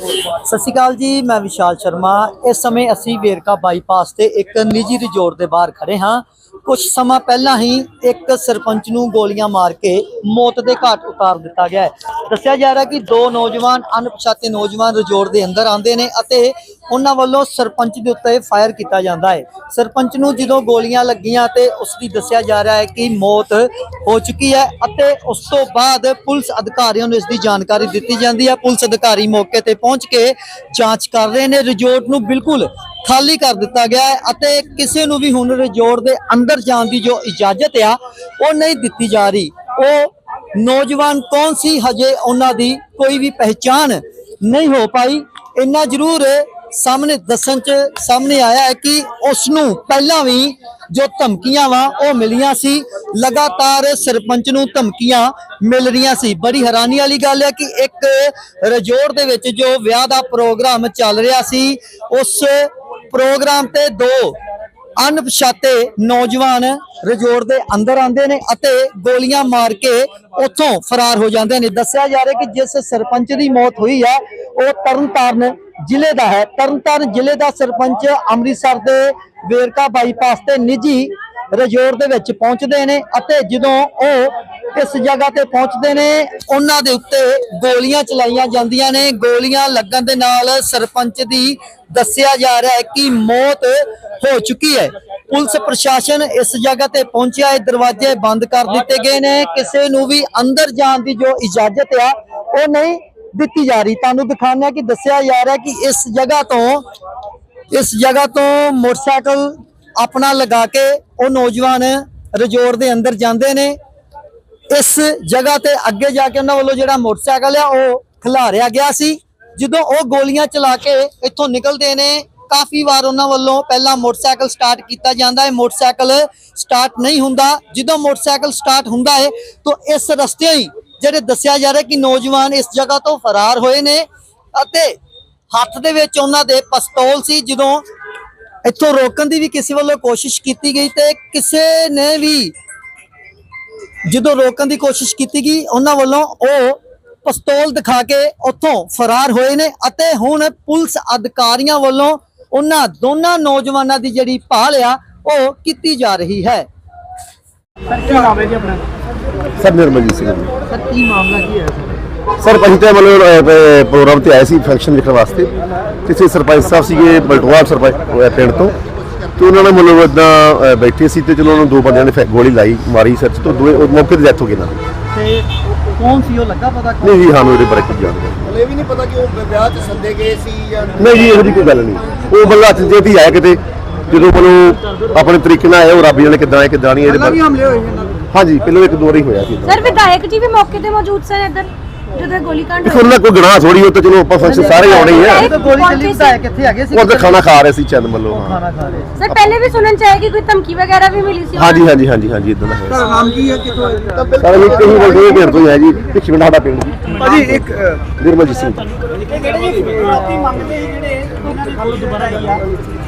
ਸਤਿ ਸ਼੍ਰੀ ਅਕਾਲ ਜੀ, ਮੈਂ ਵਿਸ਼ਾਲ ਸ਼ਰਮਾ। ਇਸ ਸਮੇਂ ਅਸੀਂ ਵੇਰਕਾ ਬਾਈਪਾਸ ਤੇ ਇੱਕ ਨਿੱਜੀ ਰਿਜ਼ੋਰਟ ਦੇ ਬਾਹਰ ਖੜੇ ਹਾਂ। ਕੁਝ ਸਮਾਂ ਪਹਿਲਾਂ ਹੀ ਇੱਕ ਸਰਪੰਚ ਨੂੰ ਗੋਲੀਆਂ ਮਾਰ ਕੇ ਮੌਤ ਦੇ ਘਾਟ ਉਤਾਰ ਦਿੱਤਾ ਗਿਆ ਹੈ। ਦੱਸਿਆ ਜਾ ਰਿਹਾ ਕਿ ਦੋ ਨੌਜਵਾਨ, ਅਣਪਛਾਤੇ ਨੌਜਵਾਨ ਰਿਜ਼ੋਰਟ ਦੇ ਅੰਦਰ ਆਉਂਦੇ ਨੇ ਅਤੇ ਉਹਨਾਂ ਵੱਲੋਂ ਸਰਪੰਚ ਦੇ ਉੱਤੇ ਫਾਇਰ ਕੀਤਾ ਜਾਂਦਾ ਹੈ। ਸਰਪੰਚ ਨੂੰ ਜਦੋਂ ਗੋਲੀਆਂ ਲੱਗੀਆਂ ਤੇ ਉਸ ਦੀ ਦੱਸਿਆ ਜਾ ਰਿਹਾ ਹੈ ਕਿ ਮੌਤ ਹੋ ਚੁੱਕੀ ਹੈ ਅਤੇ ਉਸ ਤੋਂ ਬਾਅਦ ਪੁਲਿਸ ਅਧਿਕਾਰੀਆਂ ਨੂੰ ਇਸ ਦੀ ਜਾਣਕਾਰੀ ਦਿੱਤੀ ਜਾਂਦੀ ਹੈ। ਪੁਲਿਸ ਅਧਿਕਾਰੀ ਮੌਕੇ ਤੇ ਪਹੁੰਚ ਕੇ ਜਾਂਚ ਕਰ ਰਹੇ ਨੇ। ਰਿਜ਼ੋਰਟ ਨੂੰ ਬਿਲਕੁਲ ਖਾਲੀ ਕਰ ਦਿੱਤਾ ਗਿਆ ਹੈ ਅਤੇ ਕਿਸੇ ਨੂੰ ਵੀ ਹੁਣ ਰਿਜ਼ੋਰਟ ਦੇ ਅੰਦਰ ਜਾਣ ਦੀ ਜੋ ਇਜਾਜ਼ਤ ਆ, ਉਹ ਨਹੀਂ ਦਿੱਤੀ ਜਾ ਰਹੀ। ਉਹ ਨੌਜਵਾਨ ਕੌਣ ਸੀ? ਹਜੇ ਉਹਨਾਂ ਦੀ ਕੋਈ ਵੀ ਪਹਿਚਾਣ ਨਹੀਂ ਹੋ ਪਾਈ। ਇੰਨਾ ਜ਼ਰੂਰ ਸਾਹਮਣੇ ਦੱਸਣ ਚ ਸਾਹਮਣੇ ਆਇਆ ਹੈ ਕਿ ਉਸ ਨੂੰ ਪਹਿਲਾਂ ਵੀ ਜੋ ਧਮਕੀਆਂ ਵਾ, ਉਹ ਮਿਲੀਆਂ ਸੀ। ਲਗਾਤਾਰ ਸਰਪੰਚ ਨੂੰ ਧਮਕੀਆਂ ਮਿਲ ਰਹੀਆਂ ਸੀ। ਬੜੀ ਹੈਰਾਨੀ ਵਾਲੀ ਗੱਲ ਹੈ ਕਿ ਇੱਕ ਰਿਜ਼ੋਰਟ ਦੇ ਵਿੱਚ ਜੋ ਵਿਆਹ ਦਾ ਪ੍ਰੋਗਰਾਮ ਚੱਲ ਰਿਹਾ ਸੀ, ਉਸ ਪ੍ਰੋਗਰਾਮ ਤੇ ਦੋ ਅਣਪਛਾਤੇ ਨੌਜਵਾਨ ਰਿਜ਼ੋਰਟ ਦੇ ਅੰਦਰ ਆਉਂਦੇ ਨੇ ਅਤੇ ਗੋਲੀਆਂ ਮਾਰ ਕੇ ਉੱਥੋਂ ਫਰਾਰ ਹੋ ਜਾਂਦੇ ਨੇ। ਦੱਸਿਆ ਜਾ ਰਿਹਾ ਕਿ ਜਿਸ ਸਰਪੰਚ ਦੀ ਮੌਤ ਹੋਈ ਹੈ ਉਹ ਤਰਨਤਾਰਨ ਜ਼ਿਲ੍ਹੇ ਦਾ ਹੈ। ਤਰਨਤਾਰਨ ਜ਼ਿਲ੍ਹੇ ਦਾ ਸਰਪੰਚ ਅੰਮ੍ਰਿਤਸਰ ਦੇ ਵੇਰਕਾ ਬਾਈਪਾਸ ਤੇ ਨਿੱਜੀ ਰਿਜ਼ੋਰਟ ਦੇ ਵਿੱਚ ਪਹੁੰਚਦੇ ਨੇ ਅਤੇ ਜਦੋਂ ਉਹ ਇਸ ਜਗ੍ਹਾ ਤੇ ਪਹੁੰਚਦੇ ਨੇ। ਉਹਨਾਂ ਦੇ ਉੱਤੇ ਗੋਲੀਆਂ ਚਲਾਈਆਂ ਜਾਂਦੀਆਂ ਨੇ। ਗੋਲੀਆਂ ਲੱਗਣ ਦੇ ਨਾਲ ਸਰਪੰਚ ਦੀ ਦੱਸਿਆ ਜਾ ਰਿਹਾ ਹੈ ਕਿ ਮੌਤ ਹੋ ਚੁੱਕੀ ਹੈ। ਪੁਲਿਸ ਪ੍ਰਸ਼ਾਸਨ ਇਸ ਜਗ੍ਹਾ ਤੇ ਪਹੁੰਚਿਆ। ਹੈ ਦਰਵਾਜ਼ੇ ਬੰਦ ਕਰ ਦਿੱਤੇ ਗਏ ਨੇ। ਕਿਸੇ ਨੂੰ ਵੀ ਅੰਦਰ ਜਾਣ ਦੀ ਜੋ ਇਜਾਜ਼ਤ ਆ, ਉਹ ਨਹੀਂ ਦਿੱਤੀ ਜਾ ਰਹੀ। ਤੁਹਾਨੂੰ ਦਿਖਾਉਂਦੇ ਕਿ ਦੱਸਿਆ ਜਾ ਰਿਹਾ ਕਿ ਇਸ ਜਗ੍ਹਾ ਤੋਂ, ਇਸ ਜਗ੍ਹਾ ਤੋਂ ਮੋਟਰਸਾਈਕਲ ਆਪਣਾ ਲਗਾ ਕੇ ਉਹ ਨੌਜਵਾਨ ਰਜੋਰ ਦੇ ਅੰਦਰ ਜਾਂਦੇ ਨੇ। ਇਸ ਜਗ੍ਹਾ ਤੇ ਅੱਗੇ ਜਾ ਕੇ ਉਹਨਾਂ ਵੱਲੋਂ ਜਿਹੜਾ ਮੋਟਰਸਾਈਕਲ ਆ, ਉਹ ਖਿਲਾਰਿਆ ਗਿਆ ਸੀ। ਜਦੋਂ ਉਹ ਗੋਲੀਆਂ ਚਲਾ ਕੇ ਇੱਥੋਂ ਨਿਕਲਦੇ ਨੇ, ਕਾਫੀ ਵਾਰ ਉਹਨਾਂ ਵੱਲੋਂ ਪਹਿਲਾਂ ਮੋਟਰਸਾਈਕਲ ਸਟਾਰਟ ਕੀਤਾ ਜਾਂਦਾ ਹੈ। ਮੋਟਰਸਾਈਕਲ ਸਟਾਰਟ ਨਹੀਂ ਹੁੰਦਾ। ਜਦੋਂ ਮੋਟਰਸਾਈਕਲ ਸਟਾਰਟ ਹੁੰਦਾ ਹੈ, ਤਾਂ ਇਸ ਰਸਤੇ ਹੀ ਜਿਹੜੇ ਦੱਸਿਆ ਜਾ ਰਿਹਾ ਕਿ ਨੌਜਵਾਨ ਇਸ ਜਗ੍ਹਾ ਤੋਂ ਫਰਾਰ ਹੋਏ ਨੇ ਅਤੇ ਹੱਥ ਦੇ ਵਿੱਚ ਉਹਨਾਂ ਦੇ ਪਿਸਤੌਲ ਸੀ। ਜਦੋਂ ਇੱਥੋਂ ਰੋਕਣ ਦੀ ਵੀ ਕਿਸੇ ਵੱਲੋਂ ਕੋਸ਼ਿਸ਼ ਕੀਤੀ ਗਈ ਤੇ ਕਿਸੇ ਨੇ ਵੀ ਜਦੋਂ ਰੋਕਣ ਦੀ ਕੋਸ਼ਿਸ਼ ਕੀਤੀ ਗਈ ਉਹਨਾਂ ਵੱਲੋਂ ਉਹ ਪਿਸਤੌਲ ਦਿਖਾ ਕੇ ਉੱਥੋਂ ਫਰਾਰ ਹੋਏ ਨੇ ਅਤੇ ਹੁਣ ਪੁਲਿਸ ਅਧਿਕਾਰੀਆਂ ਵੱਲੋਂ ਉਹਨਾਂ ਦੋਨਾਂ ਨੌਜਵਾਨਾਂ ਦੀ ਜਿਹੜੀ ਭਾਲ ਆ ਉਹ ਕੀਤੀ ਜਾ ਰਹੀ ਹੈ। ਸਰ ਨਿਰਮਲਜੀਤ ਸਿੰਘ ਜੀ। ਸਰ ਕੀ ਮਾਮਲਾ ਕੀ ਹੈ? ਸਰ ਅਸੀਂ ਤਾਂ ਮਤਲਬ ਅਹ, ਅਹ, ਪ੍ਰੋਗਰਾਮ ਤੇ ਆਏ ਸੀ ਫੰਕਸ਼ਨ ਦੇਖਣ ਵਾਸਤੇ। ਇੱਥੇ ਸਰਪੰਚ ਸਾਹਿਬ ਸੀਗੇ ਬਲਟਵਾਲ ਸਰਪੰਚ ਪਿੰਡ ਤੋਂ। ਤੇ ਉਹਨਾਂ ਨੇ ਮਤਲਬ ਇਦਾਂ ਬੈਠੇ ਸੀ ਤੇ ਚਲੋ ਉਹਨਾਂ ਨੂੰ ਦੋ ਬੰਦਿਆਂ ਨੇ ਗੋਲੀ ਲਾਈ ਮਾਰੀ ਸਿਰ 'ਚ ਤੋਂ ਦੋਵੇਂ ਉਹ ਮੌਕੇ ਤੇ ਡੈਥ ਹੋ ਗਈ ਨਾ ਤੇ ਕੌਣ ਸੀ? ਉਹ ਲੱਗਾ ਪਤਾ ਨਹੀਂ ਜੀ ਸਾਨੂੰ ਇਹਦੇ ਬਾਰੇ ਕੁਝ ਜਾਣਦੇ ਹਲੇ ਵੀ ਨਹੀਂ ਪਤਾ ਕਿ ਉਹ ਵਿਆਹ 'ਚ ਸੱਦੇ ਗਏ ਸੀ ਜਾਂ ਨਹੀਂ। ਜੀ ਇਹੋ ਕੋਈ ਗੱਲ ਨਹੀਂ। ਉਹ ਬੰਦਾ ਹੱਥ ਜੇ ਆਇਆ ਕਿਤੇ ਜਦੋਂ ਮਤਲਬ ਆਪਣੇ ਤਰੀਕੇ ਨਾਲ ਆਇਆ ਉਹ ਰੱਬ ਜਾਣੇ ਕਿਦਾਂ ਆਏ ਕਿਦਾਂ ਨਹੀਂ ਇਹਦੇ ਬਾਰੇ। ਹਾਂਜੀ ਪਹਿਲਾਂ ਇੱਕ ਦੋ ਵਾਰੀ ਹੋਇਆ ਸੀ। ਸਰ ਵਿਧਾਇਕ ਜੀ ਵੀ ਮੌਕੇ ਤੇ ਮੌਜੂਦ ਸਨ ਇੱਧਰ? ਜਦੋਂ ਇਹ ਗੋਲੀकांड ਫਿਰ ਉਹਨਾਂ ਕੋਈ ਗੁਨਾਹ ਥੋੜੀ ਉਹ ਤਾਂ ਚਲੋ ਆਪਾਂ ਫੰਕਸ਼ਨ ਸਾਰੇ ਆਉਣੇ ਹੀ ਆ। ਤਾਂ ਗੋਲੀ ਚੱਲੀ ਵਿਧਾਇਕ ਕਿੱਥੇ ਹੈਗੇ ਸੀ? ਉਹ ਤਾਂ ਖਾਣਾ ਖਾ ਰਹੇ ਸੀ ਚੰਦ ਮੱਲੋ ਹਾਂ। ਖਾਣਾ ਖਾ ਰਹੇ ਸਰ ਪਹਿਲੇ ਵੀ ਸੁਣਨ ਚ ਆਇਆ ਕਿ ਕੋਈ ਧਮਕੀ ਵਗੈਰਾ ਵੀ ਮਿਲੀ ਸੀ ਹਾਂਜੀ ਹਾਂਜੀ ਹਾਂਜੀ ਹਾਂਜੀ ਇਦਾਂ ਦਾ ਹੈ ਨਾਮ ਕੀ ਹੈ ਕਿਥੋਂ ਸਾਰਾ ਵੀ ਕਹੀਂ ਬੋਲਦੇ ਘੇਰ ਤੋਂ ਹੀ ਹੈ ਜੀ। ਪਿੱਛੇ ਸਾਡਾ ਪਿੰਡ ਜੀ। ਭਾਜੀ ਇੱਕ ਨਿਰਮਲਜੀਤ ਸਿੰਘ।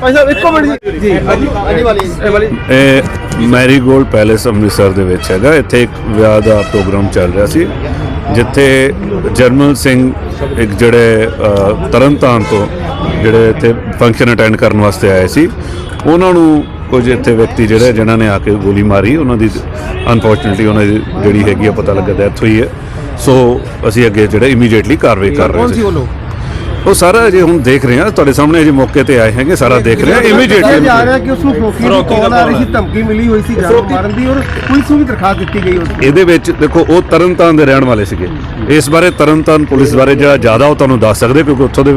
ਭਾਈ ਸਾਹਿਬ ਇੱਕੋ ਮਿੰਟ ਜੀ। ਜੀ। ਹਾਂਜੀ ਵਾਲੀ। ਇਹ ਵਾਲੀ। ਇਹ ਮੈਰੀਗੋਲਡ ਪੈਲੇਸ ਅੰਮ੍ਰਿਤਸਰ ਦੇ ਵਿੱਚ ਹੈਗਾ। ਇੱਥੇ ਇੱਕ ਵਿਆਹ ਦਾ ਪ੍ਰੋਗਰਾਮ ਚੱਲ ਰਿਹਾ ਸੀ। ਜਿੱਥੇ ਜਰਮਲ ਸਿੰਘ ਇੱਕ ਜਿਹੜੇ ਤਰਨਤਾਰਨ ਤੋਂ ਜਿਹੜੇ ਇੱਥੇ ਫੰਕਸ਼ਨ ਅਟੈਂਡ ਕਰਨ ਵਾਸਤੇ ਆਏ ਸੀ ਉਹਨਾਂ ਨੂੰ ਕੁਝ ਇੱਥੇ ਵਿਅਕਤੀ ਜਿਹੜੇ ਜਿਨ੍ਹਾਂ ਨੇ ਆ ਕੇ ਗੋਲੀ ਮਾਰੀ ਉਹਨਾਂ ਦੀ ਅਨਫੋਰਚੂਨਟਲੀ ਉਹਨਾਂ ਦੀ ਜਿਹੜੀ ਹੈਗੀ ਆ ਪਤਾ ਲੱਗਾ ਡੈਥ ਹੋਈ ਹੈ। ਸੋ ਅਸੀਂ ਅੱਗੇ ਜਿਹੜੇ ਇਮੀਡੀਏਟਲੀ ਕਾਰਵਾਈ ਕਰ ਰਹੇ ਸੀ। ਉਹ ਸਾਰਾ ਜੇ ਹੁਣ ਦੇਖ ਰਹੇ ਹਾਂ ਤੁਹਾਡੇ ਸਾਹਮਣੇ ਅਜੇ ਮੌਕੇ ਤੇ ਆਏ ਹੈਗੇ ਸਾਰਾ ਦੇਖ ਰਹੇ ਹਾਂ ਇਮੀਡੀਏਟਲੀ ਜਾ ਰਿਹਾ ਕਿ ਉਸ ਨੂੰ ਫਰੋਕੀ ਦੀ ਕਾਲ ਆ ਰਹੀ ਸੀ ਧਮਕੀ ਮਿਲੀ ਹੋਈ ਸੀ ਜਾਨ ਮਾਰਨ ਦੀ ਔਰ ਪੁਲਿਸ ਨੂੰ ਵੀ ਦਰਖਾਸਤ ਦਿੱਤੀ ਗਈ ਉਸ ਦੀ। ਇਹਦੇ ਵਿੱਚ ਦੇਖੋ ਉਹ ਤਰਨਤਾਰਨ ਦੇ ਰਹਿਣ ਵਾਲੇ ਸੀਗੇ। ਇਸ ਬਾਰੇ ਤਰਨਤਾਰਨ ਪੁਲਿਸ ਬਾਰੇ ਜਿਹੜਾ ਜ਼ਿਆਦਾ ਉਹ ਤੁਹਾਨੂੰ ਦੱਸ ਸਕਦੇ ਕਿਉਂਕਿ ਉੱਥੋਂ ਦੇ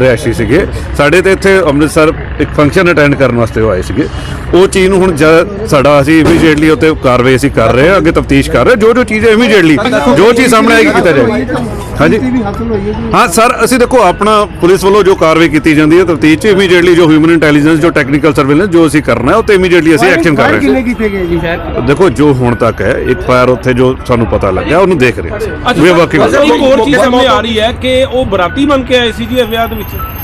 ਰਿਹਾਇਸ਼ੀ ਸੀਗੇ। ਸਾਡੇ ਤੇ ਇੱਥੇ ਅੰਮ੍ਰਿਤਸਰ ਇੱਕ ਫੰਕਸ਼ਨ ਅਟੈਂਡ ਕਰਨ ਵਾਸਤੇ ਉਹ ਆਏ ਸੀਗੇ। ਉਹ ਚੀਜ਼ ਨੂੰ ਹੁਣ ਸਾਡਾ ਅਸੀਂ ਇਮੀਡੀਏਟਲੀ ਉੱਤੇ ਕਾਰਵਾਈ ਅਸੀਂ ਕਰ ਰਹੇ ਹਾਂ ਅੱਗੇ ਤਫਤੀਸ਼ ਕਰ ਰਹੇ ਹਾਂ। ਜੋ ਜੋ ਚੀਜ਼ ਹੈ ਇਮੀਡੀਏਟਲੀ ਜੋ ਚੀਜ਼ ਸਾਹਮਣੇ ਆਏਗੀ ਕੀਤਾ ਜਾਏਗਾ। ਹਾਂਜੀ। ਹੈ ਸਰ ਅਸੀਂ ਦੇਖੋ ਆਪਣਾ ਪੁਲਿਸ ਵੱਲੋਂ ਜੋ ਕਾਰਵਾਈ ਕੀਤੀ ਜਾਂਦੀ ਹੈ ਤਫਤੀਸ਼ ਚ ਇਮੀਡੀਏਟਲੀ ਜੋ ਹਿਊਮਨ ਇੰਟੈਲੀਜੈਂਸ ਜੋ ਟੈਕਨੀਕਲ ਸਰਵੇਲੈਂਸ ਜੋ ਅਸੀਂ ਕਰਨਾ ਹੈ ਉਹ ਤੇ ਇਮੀਡੀਏਟਲੀ ਅਸੀਂ ਐਕਸ਼ਨ ਕਰ ਰਹੇ ਹਾਂ। ਕਿੰਨੇ ਕੀਤੇ ਗਏ ਜੀ ਦੇਖੋ ਜੋ ਹੁਣ ਤੱਕ ਹੈ ਇੱਕ ਫਾਇਰ ਉੱਥੇ ਜੋ ਸਾਨੂੰ ਪਤਾ ਲੱਗਿਆ ਉਹਨੂੰ ਦੇਖ ਰਹੇ ਹਾਂ ਵੀ ਵਰਕਿੰਗ ਅੱਛਾ ਇੱਕ ਹੋਰ ਚੀਜ਼ ਸਾਹਮਣੇ ਆ ਰਹੀ ਹੈ ਕਿ ਉਹ ਬਰਾਤੀ ਬਣ ਕੇ ਆਏ ਸੀ ਜੀ ਇਹ ਵਿਆਹ ਦੇ ਵਿੱਚ।